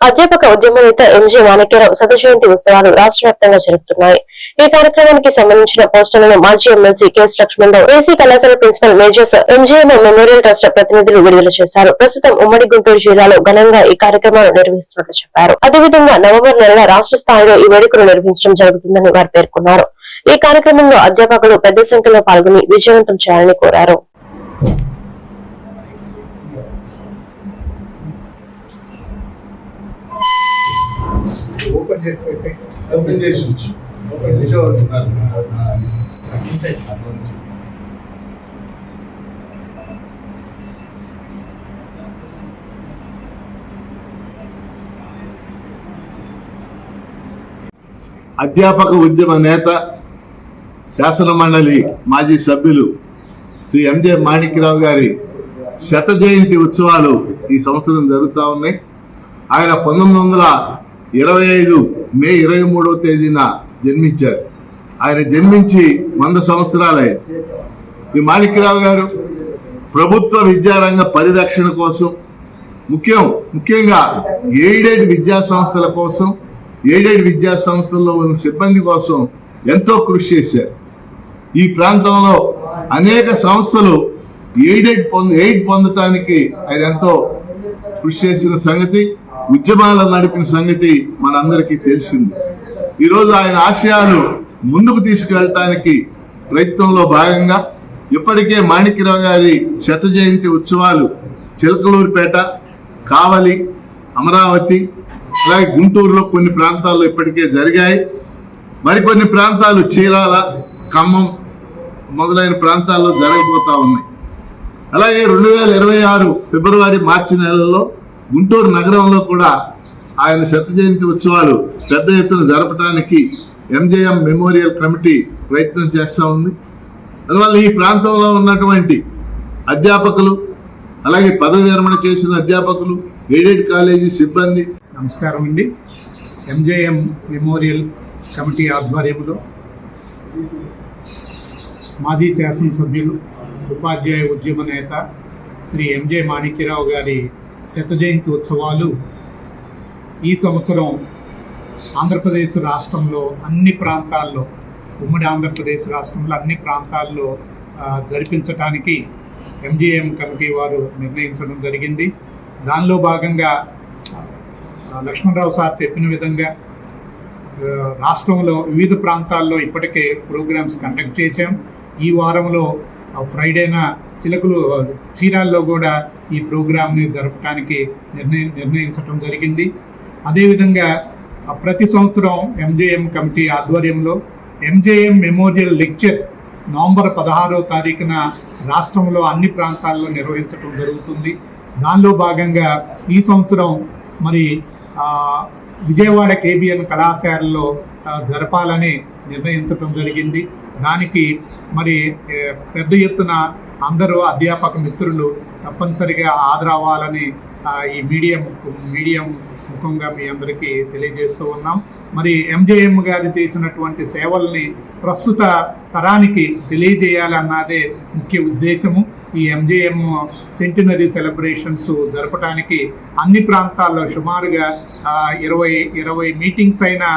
అధ్యాపక ఉద్యమ నేత ఎంజీ మాణిక్యరావు శత జయంతి ఉత్సవాలు రాష్ట్ర వ్యాప్తంగా జరుగుతున్నాయి. ఈ కార్యక్రమానికి సంబంధించిన పోస్టర్లను మాజీ ఎమ్మెల్సీ కెఎస్ లక్ష్మణరావు ఏసీ కళాశాల principal majors MGM memorial trust ప్రతినిధులు విడుదల చేశారు. ప్రస్తుతం ఉమ్మడి గుంటూరు జిల్లాలో ఘనంగా ఈ కార్యక్రమాలు నిర్వహిస్తున్నట్లు చెప్పారు. అదేవిధంగా నవంబర్ నెలలో రాష్ట్ర స్థాయిలో ఈ వేడుకలు నిర్వహించడం జరుగుతుందని వారు పేర్కొన్నారు. ఈ కార్యక్రమంలో అధ్యాపకులు పెద్ద సంఖ్యలో పాల్గొని విజయవంతం చేయాలని కోరారు. ఓపెన్ చేసి పెట్టి ఓపెన్ చేసి ఓపెన్ అధ్యాపక ఉద్యమ నేత శాసన మండలి మాజీ సభ్యులు శ్రీ ఎంజే మాణిక్యరావు గారి శత జయంతి ఉత్సవాలు ఈ సంవత్సరం జరుగుతూ ఉన్నాయి. ఆయన పంతొమ్మిది వందల ఇరవై ఐదు మే ఇరవై మూడవ తేదీన జన్మించారు. ఆయన జన్మించి వంద సంవత్సరాలే ఈ మాణిక్యరావు గారు ప్రభుత్వ విద్యారంగ పరిరక్షణ కోసం ముఖ్యం ముఖ్యంగా ఎయిడెడ్ విద్యా సంస్థల కోసం ఎయిడెడ్ విద్యా సంస్థల్లో ఉన్న సిబ్బంది కోసం ఎంతో కృషి చేశారు. ఈ ప్రాంతంలో అనేక సంస్థలు ఎయిడెడ్ పొంద ఎయిడ్ పొందటానికి ఆయన ఎంతో కృషి చేసిన సంగతి. ఉద్యమాలు నడిపిన సంగతి మనందరికీ తెలిసింది. ఈరోజు ఆయన ఆశయాలు ముందుకు తీసుకెళ్ళటానికి ప్రయత్నంలో భాగంగా ఇప్పటికే మాణిక్యరావు గారి శత జయంతి ఉత్సవాలు చిలకలూరుపేట కావలి అమరావతి అలాగే గుంటూరులో కొన్ని ప్రాంతాల్లో ఇప్పటికే జరిగాయి. మరికొన్ని ప్రాంతాలు చీరాల ఖమ్మం మొదలైన ప్రాంతాల్లో జరగబోతా ఉన్నాయి. అలాగే రెండు వేల ఇరవై ఆరు ఫిబ్రవరి మార్చి నెలలో గుంటూరు నగరంలో కూడా ఆయన శత జయంతి ఉత్సవాలు పెద్ద ఎత్తున జరపడానికి ఎంజేఎం మెమోరియల్ కమిటీ ప్రయత్నం చేస్తూ ఉంది. అందువల్ల ఈ ప్రాంతంలో ఉన్నటువంటి అధ్యాపకులు అలాగే పదవి విరమణ చేసిన అధ్యాపకులు ఎయిడెడ్ కాలేజీ సిబ్బంది నమస్కారం అండి. ఎంజేఎం మెమోరియల్ కమిటీ ఆధ్వర్యంలో మాజీ శాసనసభ్యులు ఉపాధ్యాయ ఉద్యమ నేత శ్రీ ఎంజే మాణిక్యరావు గారి శత జయంతి ఉత్సవాలు ఈ సంవత్సరం ఆంధ్రప్రదేశ్ రాష్ట్రంలో అన్ని ప్రాంతాల్లో ఉమ్మడి ఆంధ్రప్రదేశ్ రాష్ట్రంలో అన్ని ప్రాంతాల్లో జరిపించటానికి ఎంజీఎం కమిటీ వారు నిర్ణయించడం జరిగింది. దానిలో భాగంగా లక్ష్మణరావు సార్ చెప్పిన విధంగా రాష్ట్రంలో వివిధ ప్రాంతాల్లో ఇప్పటికే ప్రోగ్రామ్స్ కండక్ట్ చేశాం. ఈ వారంలో ఫ్రైడేన చిలకలు చీరాల్లో కూడా ఈ ప్రోగ్రామ్ని జరపడానికి నిర్ణయం నిర్ణయించడం జరిగింది. అదేవిధంగా ప్రతి సంవత్సరం ఎంజేఎం కమిటీ ఆధ్వర్యంలో ఎంజేఎం మెమోరియల్ లెక్చర్ నవంబర్ పదహారో తారీఖున రాష్ట్రంలో అన్ని ప్రాంతాల్లో నిర్వహించడం జరుగుతుంది. దానిలో భాగంగా ఈ సంవత్సరం మరి విజయవాడ కేబిఎన్ కళాశాలలో జరపాలని నిర్ణయించడం జరిగింది. దానికి మరి పెద్ద ఎత్తున అందరూ అధ్యాపక మిత్రులు తప్పనిసరిగా ఆదరవాలని ఈ మీడియం మీడియం ముఖంగా మీ అందరికీ తెలియజేస్తూ ఉన్నాం. మరి ఎంజేఎం గారు చేసినటువంటి సేవల్ని ప్రస్తుత తరానికి తెలియజేయాలన్నదే ముఖ్య ఉద్దేశము. ఈ ఎంజేఎం సెంటినరీ సెలబ్రేషన్స్ జరపడానికి అన్ని ప్రాంతాల్లో సుమారుగా ఇరవై ఇరవై మీటింగ్స్ అయినా